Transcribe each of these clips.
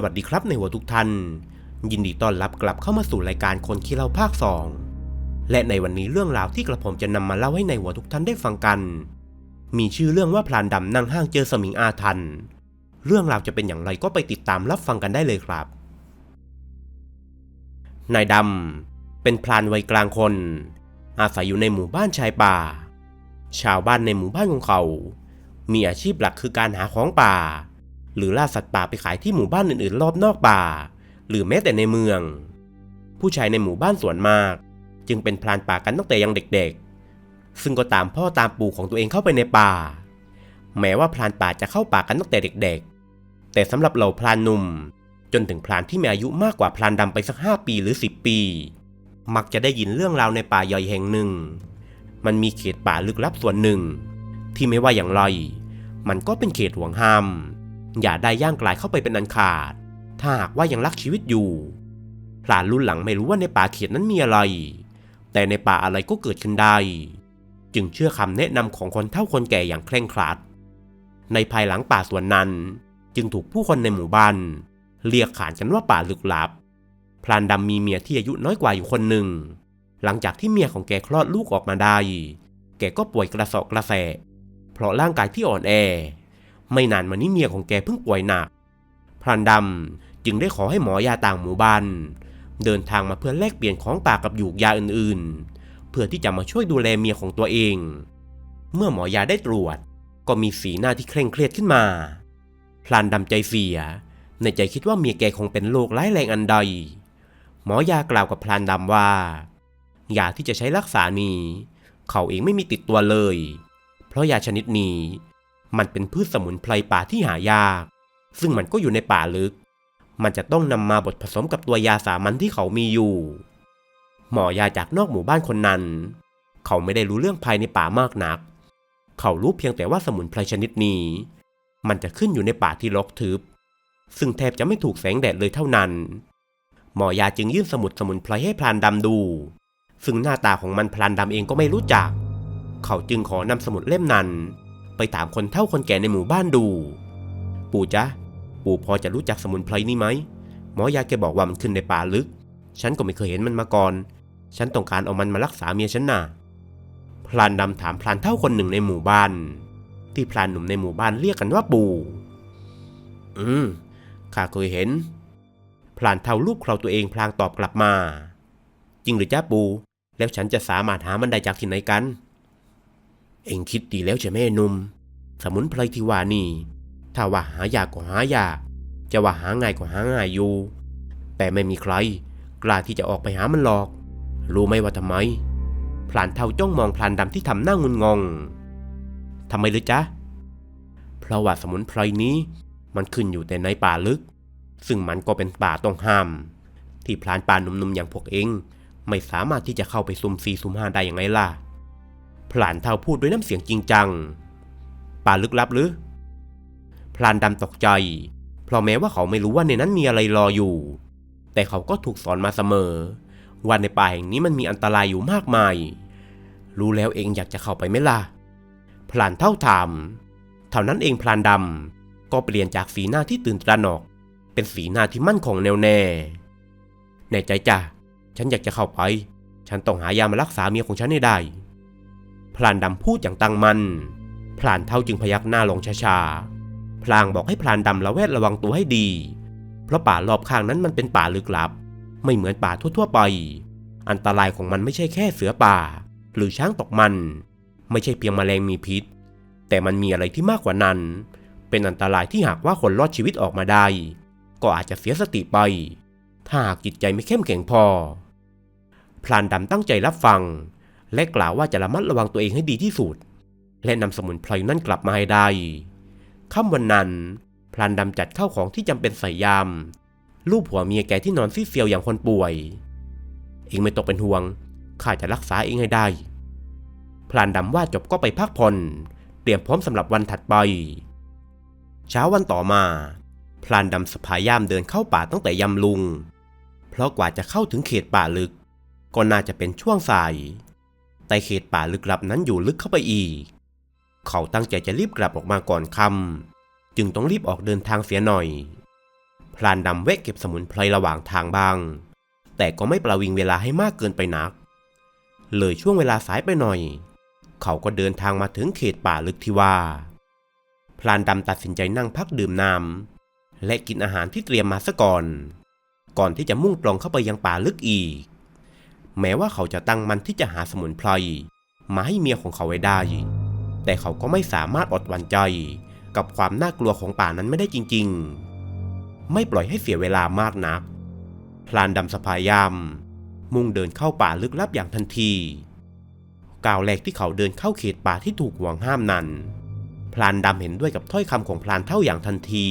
สวัสดีครับในหัวทุกท่าน ยินดีต้อนรับกลับเข้ามาสู่รายการคนขี้เล่าภาคสองและในวันนี้เรื่องราวที่กระผมจะนำมาเล่าให้ในหัวทุกท่านได้ฟังกัน มีชื่อเรื่องว่าพลานดำนั่งห้างเจอสมิงอาทัน เรื่องราวจะเป็นอย่างไรก็ไปติดตามรับฟังกันได้เลยครับ นายดำเป็นพลานวัยกลางคน อาศัยอยู่ในหมู่บ้านชายป่า ชาวบ้านในหมู่บ้านของเขา มีอาชีพหลักคือการหาของป่า หรือล่าสัตว์ป่าไปขายที่หมู่บ้านอื่นๆ รอบนอกป่า หรือแม้แต่ในเมือง ผู้ชายในหมู่บ้านส่วนมาก จึงเป็นพรานป่ากันตั้งแต่ยังเด็กๆ ซึ่งก็ตามพ่อตามปู่ของตัวเองเข้าไปในป่า แม้ว่าพรานป่าจะเข้าป่ากันตั้งแต่เด็กๆ แต่สำหรับเหล่าพรานหนุ่ม จนถึงพรานที่มีอายุมากกว่าพรานดำไปสักห้าปีหรือสิบปี มักจะได้ยินเรื่องราวในป่าใหญ่แห่งหนึ่ง มันมีเขตป่าลึกลับส่วนหนึ่ง ที่ไม่ว่าอย่างไรมันก็เป็นเขตห่วงห้าม อย่าได้ย่างกลายเข้าไปเป็นอันขาด ถ้าหากว่ายังรักชีวิตอยู่พลานรุ่นหลังไม่รู้ว่าในป่าเขตนั้นมีอะไร แต่ในป่าอะไรก็เกิดขึ้นได้ จึงเชื่อคำแนะนำของคนเฒ่าคนแก่อย่างเคร่งครัด ในภายหลังป่าส่วนนั้นจึงถูกผู้คนในหมู่บ้านเรียกขานกันว่าป่าลึกลับ พลานดำมีเมียที่อายุน้อยกว่าอยู่คนหนึ่ง หลังจากที่เมียของแกคลอดลูกออกมาได้ แกก็ป่วยกระสอบกระแสะเพราะร่างกายที่อ่อนแอ ไม่นานมานี้เมียของแกเพิ่งป่วยหนัก พรานดำจึงได้ขอให้หมอยาต่างหมู่บ้าน เดินทางมาเพื่อแลกเปลี่ยนของป่ากับหยูกยาอื่นๆ เพื่อที่จะมาช่วยดูแลเมียของตัวเอง เมื่อหมอยาได้ตรวจ ก็มีสีหน้าที่เคร่งเครียดขึ้นมาพลานดำใจเสีย ในใจคิดว่าเมียแกคงเป็นโรคร้ายแรงอันใด หมอยากล่าวกับพลานดำว่ายาที่จะใช้รักษานี้ เขาเองไม่มีติดตัวเลย เพราะยาชนิดนี้ มันเป็นพืชสมุนไพรป่าที่หายาก ซึ่งมันก็อยู่ในป่าลึก มันจะต้องนำมาบดผสมกับตัวยาสามัญที่เขามีอยู่ หมอยาจากนอกหมู่บ้านคนนั้น เขาไม่ได้รู้เรื่องภายในป่ามากนัก เขารู้เพียงแต่ว่าสมุนไพรชนิดนี้ มันจะขึ้นอยู่ในป่าที่รกทึบ ซึ่งแทบจะไม่ถูกแสงแดดเลยเท่านั้น หมอยาจึงยื่นสมุดสมุนไพรให้พรานดำดู ซึ่งหน้าตาของมันพรานดำเองก็ไม่รู้จัก เขาจึงขอนำสมุดเล่มนั้น ไปถามคนเฒ่าคนแก่ในหมู่บ้านดู ปู่จ๊ะ ปู่พอจะรู้จักสมุนไพรนี่ไหม หมอยาแกบอกว่ามันขึ้นในป่าลึก ฉันก็ไม่เคยเห็นมันมาก่อน ฉันต้องการเอามันมารักษาเมียฉันน่ะ พลานดำถามพลานเฒ่าคนหนึ่งในหมู่บ้าน ที่พลานหนุ่มในหมู่บ้านเรียกกันว่าปู่ อืม ข้าเคยเห็น พลานเฒ่าลูกเคราตัวเองพลางตอบกลับมา จริงหรือจ้าปู่ แล้วฉันจะสามารถหามันได้จากที่ไหนกัน เองคิดดีแล้วใช่ไหมหนุ่ม สมุนไพรที่ว่านี่ ถ้าว่าหายากก็หายาก จะว่าหาง่ายก็หาง่ายอยู่ แต่ไม่มีใคร กล้าที่จะออกไปหามันหรอก รู้ไหมว่าทำไม พลานเทาจ้องมองพลานดำที่ทำหน้างุนงงทำไมหรือจ๊ะ เพราะว่าสมุนไพรนี้ มันขึ้นอยู่แต่ในป่าลึก ซึ่งมันก็เป็นป่าต้องห้าม ที่พลานป่าหนุ่มๆอย่างพวกเอง ไม่สามารถที่จะเข้าไปซุ่มซีซุ่มห้าได้อย่างไรล่ะ ลานเทาพูดด้วยน้ำเสียงจริงจัง ป่าลึกลับหรือ พลานดำตกใจ เพราะแม้ว่าเขาไม่รู้ว่าในนั้นมีอะไรรออยู่ แต่เขาก็ถูกสอนมาเสมอ ว่าในป่าแห่งนี้มันมีอันตรายอยู่มากมาย รู้แล้วเองอยากจะเข้าไปไหมล่ะ พลานเท่าถาม เท่านั้นเองพลานดำก็เปลี่ยนจากสีหน้าที่ตื่นตระหนก เป็นสีหน้าที่มั่นคงแน่วแน่ แน่ใจจ้ะ ฉันอยากจะเข้าไป ฉันต้องหายามารักษาเมียของฉันให้ได้ พลานดำพูดอย่างตั้งมัน่นพลานเท่าจึงพยักหน้าลงช้าๆ พลางบอกให้พลานดำระแวดระวังตัวให้ดี เพราะป่ารอบข้างนั้นมันเป็นป่าลึกลับ ไม่เหมือนป่าทั่วๆไป อันตรายของมันไม่ใช่แค่เสือป่า หรือช้างตกมัน ไม่ใช่เพียงแมลงมีพิษ แต่มันมีอะไรที่มากกว่านั้น เป็นอันตรายที่หากว่าคนรอดชีวิตออกมาได้ ก็อาจจะเสียสติไป ถ้าหากจิตใจไม่เข้มแข็งพอ พลานดำตั้งใจรับฟัง และกล่าวว่าจะระมัดระวังตัวเองให้ดีที่สุด และนำสมุนไพรนั่นกลับมาให้ได้ค่ำวันนั้นพลานดำจัดข้าวของที่จำเป็นใส่ยามลูบหัวเมียแกที่นอนซีเซียวอย่างคนป่วย เองไม่ต้องเป็นห่วงข้าจะรักษาเองให้ได้ พลานดำว่าจบก็ไปพักผ่อนเตรียมพร้อมสำหรับวันถัดไป เช้าวันต่อมา พลานดำสะพายามเดินเข้าป่าตั้งแต่ยำลุง เพราะกว่าจะเข้าถึงเขตป่าลึก ก็น่าจะเป็นช่วงสาย แต่เขตป่าลึกลับนั้นอยู่ลึกเข้าไปอีก เขาตั้งใจจะรีบกลับออกมาก่อนค่ำจึงต้องรีบออกเดินทางเสียหน่อย พลานดำแวะเก็บสมุนไพรระหว่างทางบ้าง แต่ก็ไม่ประวิงเวลาให้มากเกินไปนัก เลยช่วงเวลาสายไปหน่อย เขาก็เดินทางมาถึงเขตป่าลึกที่ว่า พลานดำตัดสินใจนั่งพักดื่มน้ำและกินอาหารที่เตรียมมาซะก่อน ก่อนที่จะมุ่งตรงเข้าไปยังป่าลึกอีก แม้ว่าเขาจะตั้งมันที่จะหาสมุนไพรมาให้เมียของเขาไว้ได้ แต่เขาก็ไม่สามารถอดวันใจ กับความน่ากลัวของป่านั้นไม่ได้จริง ๆ ไม่ปล่อยให้เสียเวลามากนัก พลานดำสะพายาม มุ่งเดินเข้าป่าลึกลับอย่างทันทีก้าวแรกที่เขาเดินเข้าเขตป่าที่ถูกห่วงห้ามนั้น พลานดำเห็นด้วยกับถ้อยคำของพลานเท่าอย่างทันที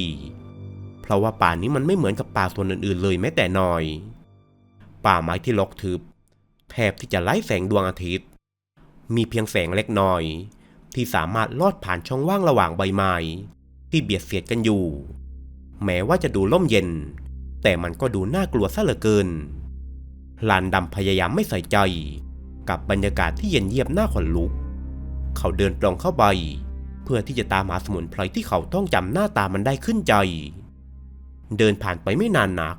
เพราะว่าป่านี้มันไม่เหมือนกับป่าส่วนอื่นๆเลยแม้แต่น้อย ป่าไม้ที่รกทึบ บที่จะไร้แสงดวงอาทิตย์ มีเพียงแสงเล็กน้อย ที่สามารถลอดผ่านช่องว่างระหว่างใบไม้ที่เบียดเสียดกันอยู่ แม้ว่าจะดูร่มเย็น แต่มันก็ดูน่ากลัวซะเหลือเกิน ลานดำพยายามไม่ใส่ใจ กับบรรยากาศที่เย็นเยียบหน้าขนลุก เขาเดินตรงเข้าไป เพื่อที่จะตามหาสมุนไพรที่เขาต้องจำหน้าตามันได้ขึ้นใจ เดินผ่านไปไม่นานนัก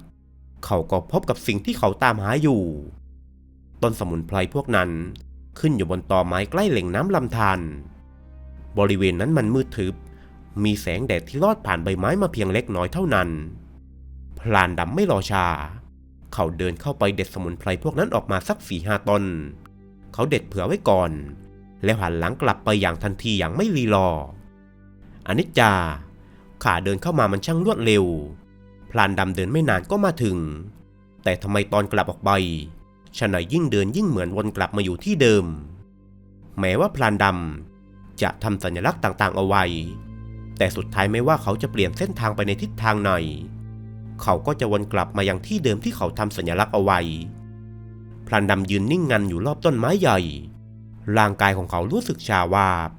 เขาก็พบกับสิ่งที่เขาตามหาอยู่ ต้นสมุนไพรพวกนั้นขึ้นอยู่บนตอไม้ใกล้แหล่งน้ำลำธารบริเวณนั้นมันมืดทึบ มีแสงแดดที่ลอดผ่านใบไม้มาเพียงเล็กน้อยเท่านั้น พลานดำไม่รอช้าเขาเดินเข้าไปเด็ดสมุนไพรพวกนั้นออกมาสักสี่ห้าต้นเขาเด็ดเผื่อไว้ก่อน แล้วหันหลังกลับไปอย่างทันทีอย่างไม่รีรออนิจจา ขาเดินเข้ามามันช่างรวดเร็ว พลานดำเดินไม่นานก็มาถึง แต่ทำไมตอนกลับออกไป ชนายยิ่งเดินยิ่งเหมือนวนกลับมาอยู่ที่เดิม แม้ว่าพลานดำจะทำสัญลักษณ์ต่างๆเอาไว้ แต่สุดท้ายไม่ว่าเขาจะเปลี่ยนเส้นทางไปในทิศทางไหน เขาก็จะวนกลับมายังที่เดิมที่เขาทำสัญลักษณ์เอาไว้พลานดำยืนนิ่งงันอยู่รอบต้นไม้ใหญ่ ร่างกายของเขารู้สึกชาวาบ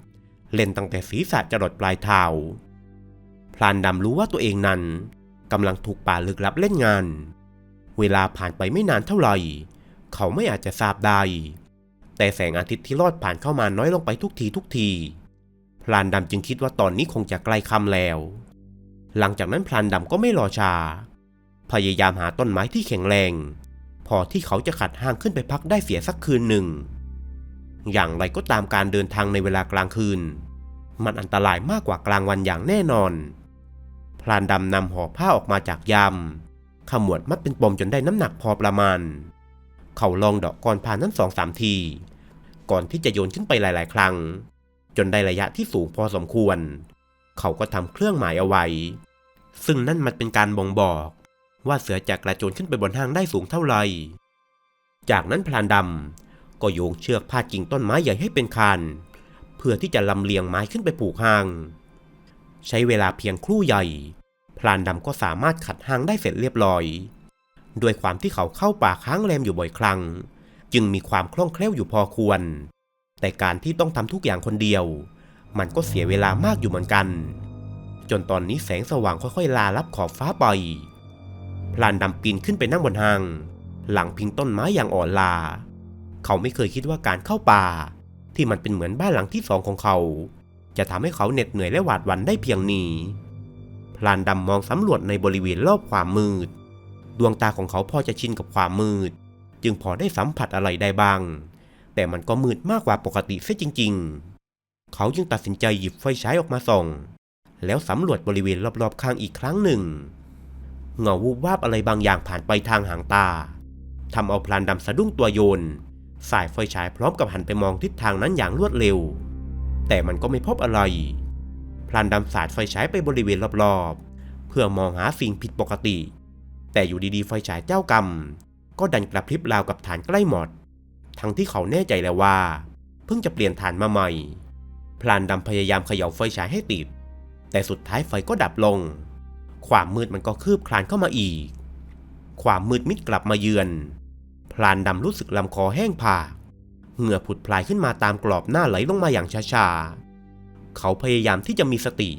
เล่นตั้งแต่ศีรษะจรดปลายเท้า พลานดำรู้ว่าตัวเองนั้นกำลังถูกป่าลึกลับเล่นงาน เวลาผ่านไปไม่นานเท่าไหร่ เขาไม่อาจจะทราบได้ แต่แสงอาทิตย์ที่ลอดผ่านเข้ามาน้อยลงไปทุกทีทุกที พลานดำจึงคิดว่าตอนนี้คงจะใกล้ค่ำแล้ว หลังจากนั้นพลานดำก็ไม่รอช้าพยายามหาต้นไม้ที่แข็งแรง พอที่เขาจะขัดห้างขึ้นไปพักได้เสียสักคืนหนึ่ง อย่างไรก็ตามการเดินทางในเวลากลางคืน มันอันตรายมากกว่ากลางวันอย่างแน่นอน พลานดำนำห่อผ้าออกมาจากยามขมวดมัดเป็นปมจนได้น้ำหนักพอประมาณ เขาลองดอกกรพานนั้นสองสามที ก่อนที่จะโยนขึ้นไปหลาย ๆ ครั้ง จนได้ระยะที่สูงพอสมควร เขาก็ทำเครื่องหมายเอาไว้ ซึ่งนั่นมันเป็นการบ่งบอก ว่าเสือจะกระโจนขึ้นไปบนห้างได้สูงเท่าไหร่จากนั้นพลานดำก็โยงเชือกพาดกิ่งต้นไม้ใหญ่ให้เป็นคานเพื่อที่จะลำเลียงไม้ขึ้นไปผูกห้าง ใช้เวลาเพียงครู่ใหญ่ พลานดำก็สามารถขัดห้างได้เสร็จเรียบร้อย ด้วยความที่เขาเข้าป่าค้างแรมอยู่บ่อยครั้ง จึงมีความคล่องแคล่วอยู่พอควร แต่การที่ต้องทำทุกอย่างคนเดียว มันก็เสียเวลามากอยู่เหมือนกัน จนตอนนี้แสงสว่างค่อยๆ ลาลับขอบฟ้าไปพลานดำปีนขึ้นไปนั่งบนหางหลังพิงต้นไม้อย่างอ่อนลา เขาไม่เคยคิดว่าการเข้าป่า ที่มันเป็นเหมือนบ้านหลังที่สองของเขา จะทำให้เขาเหน็ดเหนื่อยและหวาดหวั่นได้เพียงนี้พลานดำมองสำรวจในบริเวณรอบความมืด ดวงตาของเขาพอจะชินกับความมืด จึงพอได้สัมผัสอะไรได้บ้าง แต่มันก็มืดมากกว่าปกติเสียจริง ๆ เขาจึงตัดสินใจหยิบไฟฉายออกมาส่อง แล้วสำรวจบริเวณรอบๆข้างอีกครั้งหนึ่ง เงาวูบวาบอะไรบางอย่างผ่านไปทางหางตาทำเอาพลานดำสะดุ้งตัวโยน สายไฟฉายพร้อมกับหันไปมองทิศทางนั้นอย่างรวดเร็ว แต่มันก็ไม่พบอะไรพลานดำสาดไฟฉายไปบริเวณรอบๆ เพื่อมองหาสิ่งผิดปกติ แต่อยู่ดีๆไฟฉายเจ้ากรรม ก็ดันกระพริบราวกับฐานใกล้หมด ทั้งที่เขาแน่ใจแล้วว่า เพิ่งจะเปลี่ยนฐานมาใหม่ พลานดำพยายามเขย่าไฟฉายให้ติด แต่สุดท้ายไฟก็ดับลง ความมืดมันก็คืบคลานเข้ามาอีก ความมืดมิดกลับมาเยือน พลานดำรู้สึกลำคอแห้งผากเหงื่อผุดพลายขึ้นมาตามกรอบหน้าไหลลงมาอย่างช้าๆ เขาพยายามที่จะมีสติ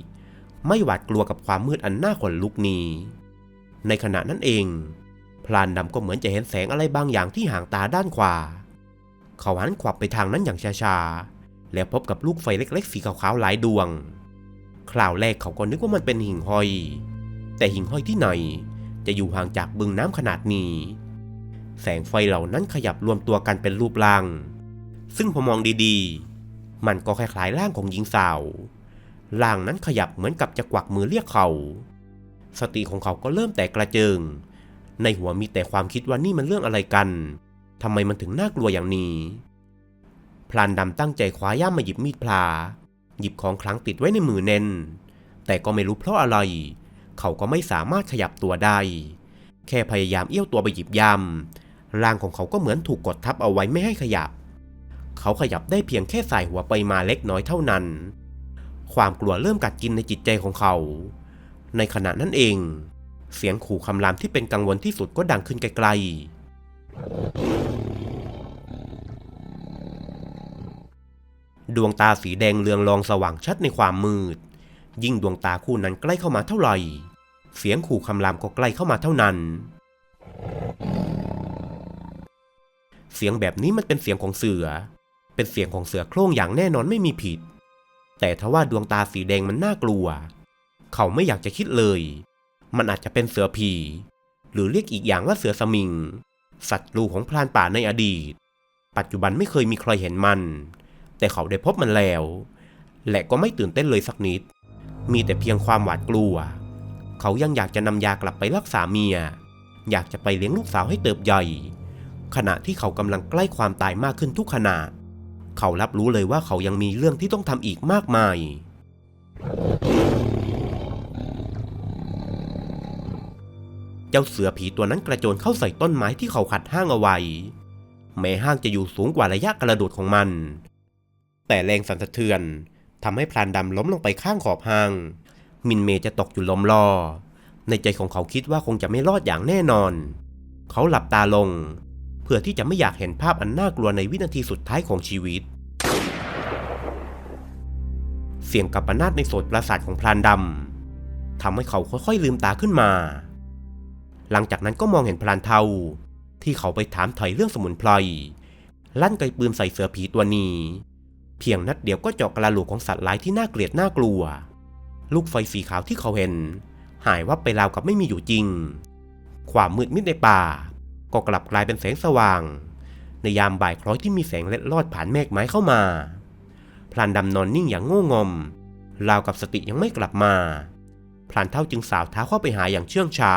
ไม่หวาดกลัวกับความมืดอันน่าขนลุกนี้ ในขณะนั้นเอง พลานดำก็เหมือนจะเห็นแสงอะไรบางอย่างที่ห่างตาด้านขวา เขาหันขวับไปทางนั้นอย่างช้าๆ แล้วพบกับลูกไฟเล็กๆ สีขาวๆ หลายดวง คราวแรกเขาก็นึกว่ามันเป็นหิ่งห้อย แต่หิ่งห้อยที่ไหน จะอยู่ห่างจากบึงน้ำขนาดนี้ แสงไฟเหล่านั้นขยับรวมตัวกันเป็นรูปร่าง ซึ่งพอมองดีๆ มันก็คล้ายๆร่างของหญิงสาวร่างนั้นขยับเหมือนกับจะกวักมือเรียกเขา สติของเขาก็เริ่มแตกกระเจิง ในหัวมีแต่ความคิดว่านี่มันเรื่องอะไรกัน ทำไมมันถึงน่ากลัวอย่างนี้ พลานดำตั้งใจคว้าย่ามมาหยิบมีดพลา หยิบของคลังติดไว้ในมือแน่นแต่ก็ไม่รู้เพราะอะไร เขาก็ไม่สามารถขยับตัวได้ แค่พยายามเอี้ยวตัวไปหยิบยามร่างของเขาก็เหมือนถูกกดทับเอาไว้ไม่ให้ขยับ เขาขยับได้เพียงแค่สายหัวไปมาเล็กน้อยเท่านั้น ความกลัวเริ่มกัดกินในจิตใจของเขา ในขณะนั้นเอง เสียงขู่คำรามที่เป็นกังวลที่สุดก็ดังขึ้นไกลๆ ดวงตาสีแดงเรืองรองสว่างชัดในความมืด ยิ่งดวงตาคู่นั้นใกล้เข้ามาเท่าไหร่ เสียงขู่คำรามก็ใกล้เข้ามาเท่านั้น เสียงแบบนี้มันเป็นเสียงของเสือ เป็นเสียงของเสือโคร่งอย่างแน่นอนไม่มีผิด แต่ทว่าดวงตาสีแดงมันน่ากลัว เขาไม่อยากจะคิดเลย มันอาจจะเป็นเสือผี หรือเรียกอีกอย่างว่าเสือสมิง สัตว์ลูกของพรานป่าในอดีต ปัจจุบันไม่เคยมีใครเห็นมัน แต่เขาได้พบมันแล้ว และก็ไม่ตื่นเต้นเลยสักนิด มีแต่เพียงความหวาดกลัว เขายังอยากจะนำยากลับไปรักษาเมีย อยากจะไปเลี้ยงลูกสาวให้เติบใหญ่ ขณะที่เขากำลังใกล้ความตายมากขึ้นทุกขณะ เขารับรู้เลยว่าเขายังมีเรื่องที่ต้องทำอีกมากมาย เจ้าเสือผีตัวนั้นกระโจนเข้าใส่ต้นไม้ที่เขาขัดห้างเอาไว้ แม้ห้างจะอยู่สูงกว่าระยะกระโดดของมัน แต่แรงสั่นสะเทือนทำให้พลานดำล้มลงไปข้างขอบห้าง มินเมจะตกอยู่ล้มลอ ในใจของเขาคิดว่าคงจะไม่รอดอย่างแน่นอน เขาหลับตาลง เพื่อที่จะไม่อยากเห็นภาพอันน่ากลัวในวินาทีสุดท้ายของชีวิต เสียงกับปนาดในโสดประสาทของพลานดำทำให้เขาค่อยๆลืมตาขึ้นมา หลังจากนั้นก็มองเห็นพลานเทา ที่เขาไปถามไถ่เรื่องสมุนไพรลั่นไกปืนใส่เสือผีตัวนี้ เพียงนัดเดียวก็เจาะกระโหลกของสัตว์ร้ายที่น่าเกลียดน่ากลัว ลูกไฟสีขาวที่เขาเห็น หายวับไปราวกับไม่มีอยู่จริง ความมืดมิดในป่า ก็กลับกลายเป็นแสงสว่าง ในยามบ่ายคล้อยที่มีแสงเล็ดลอดผ่านเมฆไม้เข้ามาพลานดำนอนนิ่งอย่างโง่งมราวกับสติยังไม่กลับมาพลานเท่าจึงสาวเท้าเข้าไปหาอย่างเชื่องชา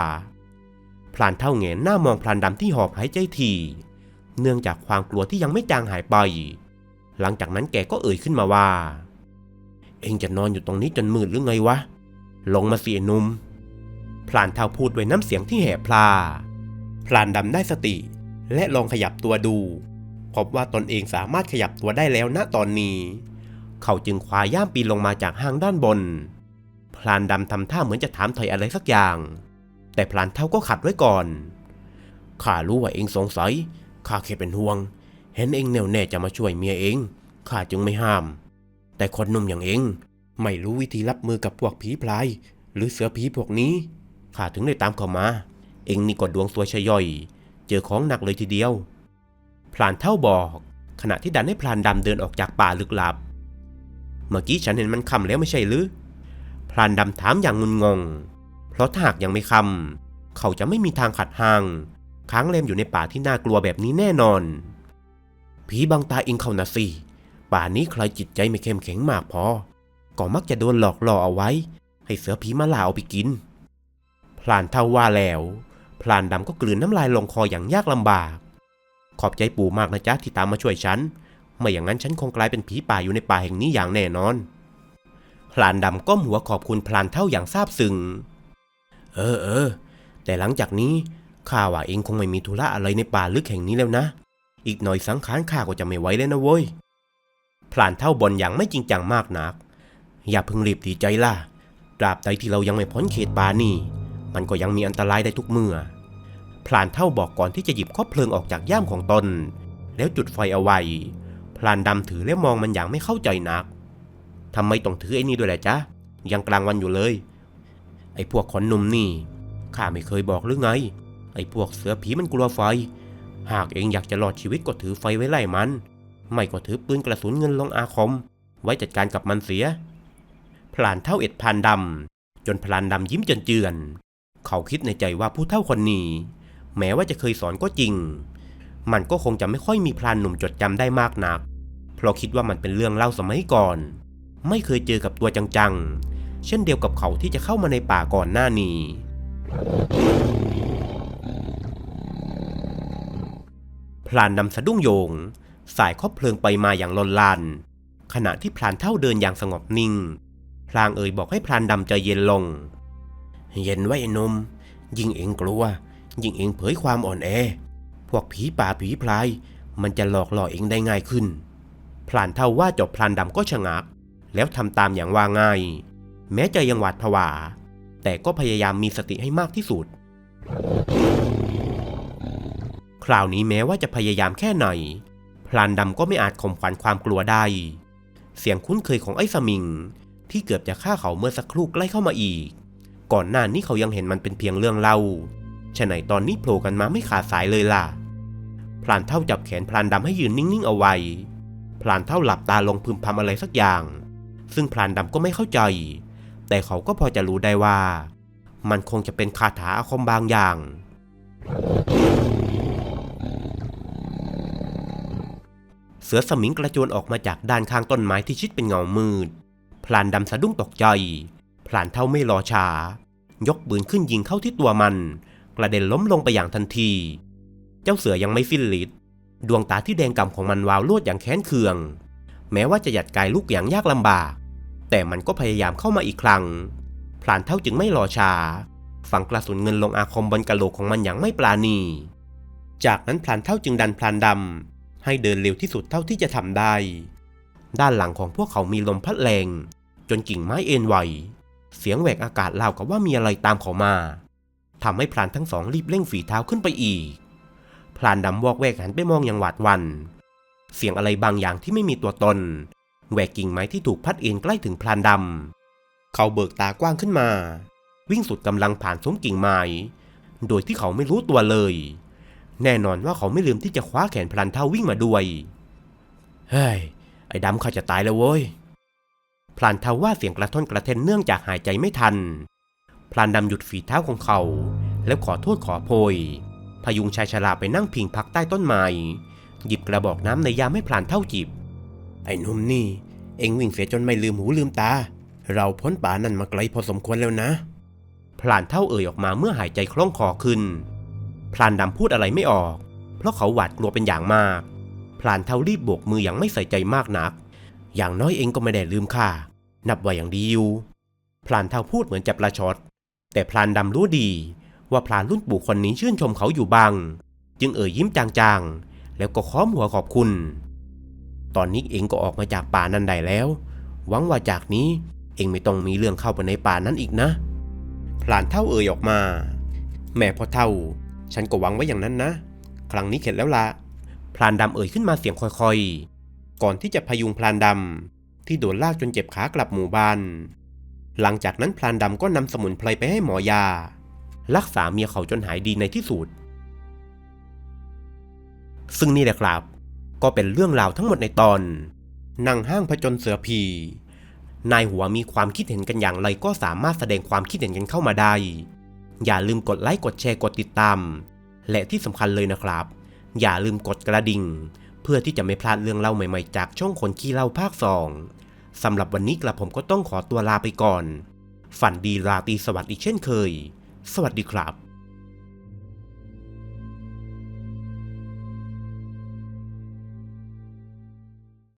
พลานเท่าเงนหน้ามองพลานดำที่หอบหายใจทีเนื่องจากความกลัวที่ยังไม่จางหายไป หลังจากนั้นแกก็เอ่ยขึ้นมาว่า เองจะนอนอยู่ตรงนี้จนมืดหรือไงวะ ลงมาสิไอ้หนุ่ม พลานเท่าพูดด้วยน้ำเสียงที่แหบพลา พลานดำได้สติ และลองขยับตัวดู พบว่าตนเองสามารถขยับตัวได้แล้วณตอนนี้ เขาจึงคว้าย่ามปีนลงมาจากห้างด้านบน พลานดำทำท่าเหมือนจะถามไถ่อะไรสักอย่าง แต่พลานเท่าก็ขัดไว้ก่อน ข้ารู้ว่าเองสงสัย ข้าแค่เป็นห่วง เห็นเองแน่วแน่จะมาช่วยเมียเอง ข้าจึงไม่ห้าม แต่คนหนุ่มอย่างเองไม่รู้วิธีรับมือกับพวกผีพลาย หรือเสือผีพวกนี้ ข้าถึงได้ตามเข้ามา เองนี่ก็ดวงสวยชะย่อย เจอของหนักเลยทีเดียว พลานเท่าบอก ขณะที่ดันให้พลานดำเดินออกจากป่าลึกลับ เมื่อกี้ฉันเห็นมันคำแล้วไม่ใช่หรือพลานดำถามอย่างงุนงง เพราะถ้าหากยังไม่คำเขาจะไม่มีทางขัดห่าง ค้างเลมอยู่ในป่าที่น่ากลัวแบบนี้แน่นอน ผีบังตาอิงเขานะสิป่านี้ใครจิตใจไม่เข้มแข็งมากพอ ก็มักจะโดนหลอกล่อเอาไว้ ให้เสือผีมาล่าเอาไปกิน พลานเท่าว่าแล้ว พลานดำก็กลืนน้ำลายลงคออย่างยากลำบาก ขอบใจปู่มากนะจ๊ะที่ตามมาช่วยฉัน ไม่อย่างนั้นฉันคงกลายเป็นผีป่าอยู่ในป่าแห่งนี้อย่างแน่นอน พลานดำก้มหัวขอบคุณพลานเท่าอย่างซาบซึ้ง เออเออ แต่หลังจากนี้ข้าว่าเองคงไม่มีธุระอะไรในป่าลึกแห่งนี้แล้วนะ อีกหน่อยสังขารข้าก็จะไม่ไหวแล้วนะเว้ยพลานเท่าบนอย่างไม่จริงจังมากนัก อย่าเพิ่งรีบดีใจล่ะ ตราบใดที่เรายังไม่พ้นเขตป่านี่ มันก็ยังมีอันตรายได้ทุกเมื่อ พลานเท่าบอกก่อนที่จะหยิบคบเพลิงออกจากย่ามของตน แล้วจุดไฟเอาไว้ พลานดำถือแล้วมองมันอย่างไม่เข้าใจนักทำไมต้องถือไอ้นี่ด้วยแหละจ๊ะ ยังกลางวันอยู่เลย ไอ้พวกขนนุ่มนี่ข้าไม่เคยบอกหรือไง ไอ้พวกเสือผีมันกลัวไฟ หากเองอยากจะรอดชีวิตก็ถือไฟไว้ไล่มัน ไม่ก็ถือปืนกระสุนเงินลงอาคม ไว้จัดการกับมันเสีย พลานเท่าเอ็ดพานดำจนพลานดำยิ้มเจือนเขาคิดในใจว่าผู้เฒ่าคนนี้ แม้ว่าจะเคยสอนก็จริง มันก็คงจะไม่ค่อยมีพรานหนุ่มจดจำได้มากนัก เพราะคิดว่ามันเป็นเรื่องเล่าสมัยก่อน ไม่เคยเจอกับตัวจังๆ เช่นเดียวกับเขาที่จะเข้ามาในป่าก่อนหน้านี้ พลานดำสะดุ้งโยง สายคบเพลิงไปมาอย่างลนลาน ขณะที่พลานเท่าเดินอย่างสงบนิ่ง พลางเอ่ยบอกให้พลานดำใจเย็นลง เย็นไว้ไอ้นม ยิ่งเองกลัว ยิ่งเองเผยความอ่อนแอ พวกผีป่าผีพลาย มันจะหลอกหล่อเองได้ง่ายขึ้น พลานเท่าว่าจบพลานดำก็ชะงักแล้วทำตามอย่างว่าง่าย แม้จะยังหวาดผวา แต่ก็พยายามมีสติให้มากที่สุด คราวนี้แม้ว่าจะพยายามแค่ไหน พลานดำก็ไม่อาจข่มขวัญความกลัวได้ เสียงคุ้นเคยของไอ้สมิง ที่เกือบจะฆ่าเขาเมื่อสักครู่ใกล้เข้ามาอีก ก่อนหน้านี้เขายังเห็นมันเป็นเพียงเรื่องเล่าฉะไหนตอนนี้โผล่กันมาไม่ขาดสายเลยล่ะ พลานเท่าจับแขนพลานดำให้ยืนนิ่งๆเอาไว้ พลานเท่าหลับตาลงพึมพำอะไรสักอย่าง ซึ่งพลานดำก็ไม่เข้าใจ แต่เขาก็พอจะรู้ได้ว่า มันคงจะเป็นคาถาอาคมบางอย่าง เสือสมิงกระโจนออกมาจากด้านข้างต้นไม้ที่ชิดเป็นเงามืด พลานดำสะดุ้งตกใจ พลานเท่าไม่รอช้า ยกปืนขึ้นยิงเข้าที่ตัวมัน กระเด็นล้มลงไปอย่างทันที เจ้าเสือยังไม่สิ้นฤทธิ์ดวงตาที่แดงกำของมันวาวลวดอย่างแค้นเคือง แม้ว่าจะหยัดกายลุกอย่างยากลำบาก แต่มันก็พยายามเข้ามาอีกครั้ง พลานเท่าจึงไม่รอช้า ฝังกระสุนเงินลงอาคมบนกะโหลกของมันอย่างไม่ปราณี จากนั้นพลานเท่าจึงดันพลานดำให้เดินเร็วที่สุดเท่าที่จะทำได้ ด้านหลังของพวกเขามีลมพัดแรง จนกิ่งไม้เอ็นไหว เสียงแหวกอากาศราวกับว่ามีอะไรตามเขามาทำให้พลานทั้งสองรีบเร่งฝีเท้าขึ้นไปอีก พลานดำวอกแวกหันไปมองอย่างหวาดวัน เสียงอะไรบางอย่างที่ไม่มีตัวตน แหวกกิ่งไม้ที่ถูกพัดเอ็นใกล้ถึงพลานดำ เขาเบิกตากว้างขึ้นมา วิ่งสุดกำลังผ่านซุ้มกิ่งไม้ โดยที่เขาไม่รู้ตัวเลย แน่นอนว่าเขาไม่ลืมที่จะคว้าแขนพลานเท่าวิ่งมาด้วย เฮ้ย ไอ้ดำเขาจะตายแล้วเว้ย พลานเท่าว่าเสียงกระท่อนกระเทนเนื่องจากหายใจไม่ทัน พลานดำหยุดฝีเท้าของเขา แล้วขอโทษขอโพย พยุงชายชราไปนั่งพิงพักใต้ต้นไม้ หยิบกระบอกน้ำในยามให้พลานเท่าจิบ ไอ้หนุ่มนี่ เอ็งวิ่งเสียจนไม่ลืมหูลืมตา เราพ้นป่านั่นมาไกลพอสมควรแล้วนะ พลานเท่าเอ่ยออกมาเมื่อหายใจคล่องคอขึ้น พลานดำพูดอะไรไม่ออก เพราะเขาหวาดกลัวเป็นอย่างมาก พลานเท่ารีบโบกมืออย่างไม่ใส่ใจมากนัก อย่างน้อยเองก็ไม่ได้ลืมค่านับว่าอย่างดีอยู่ พลานเท่าพูดเหมือนจะประชด แต่พลานดำรู้ดี ว่าพลานรุ่นปู่คนนี้ชื่นชมเขาอยู่บ้าง จึงเอ่ยยิ้มจางๆ แล้วก็ค้อมหัวขอบคุณ ตอนนี้เองก็ออกมาจากป่านั้นได้แล้ว หวังว่าจากนี้เองไม่ต้องมีเรื่องเข้าไปในป่านั้นอีกนะ พลานเท่าเอ่ยออกมา แม่พ่อเท่า ฉันก็หวังไว้อย่างนั้นนะ ครั้งนี้เข็ดแล้วละพลานดำเอ่ยขึ้นมาเสียงค่อยๆ ก่อนที่จะพยุงพลานดำที่โดนลากจนเจ็บขากลับหมู่บ้าน หลังจากนั้นพลานดำก็นำสมุนไพรไปให้หมอยา รักษาเมียเขาจนหายดีในที่สุด ซึ่งนี่แหละครับ ก็เป็นเรื่องราวทั้งหมดในตอนนั่งห้างผจญเสือผีนายหัวมีความคิดเห็นกันอย่างไรก็สามารถแสดงความคิดเห็นกันเข้ามาได้ อย่าลืมกดไลค์กดแชร์กดติดตาม และที่สำคัญเลยนะครับ อย่าลืมกดกระดิ่ง เพื่อที่จะไม่พลาดเรื่องเล่าใหม่ๆจากช่องคนขี้เล่าภาคสองสำหรับวันนี้กระผมก็ต้องขอตัวลาไปก่อน ฝันดีราตรีสวัสดิ์อีกเช่นเคย สวัสดีครับ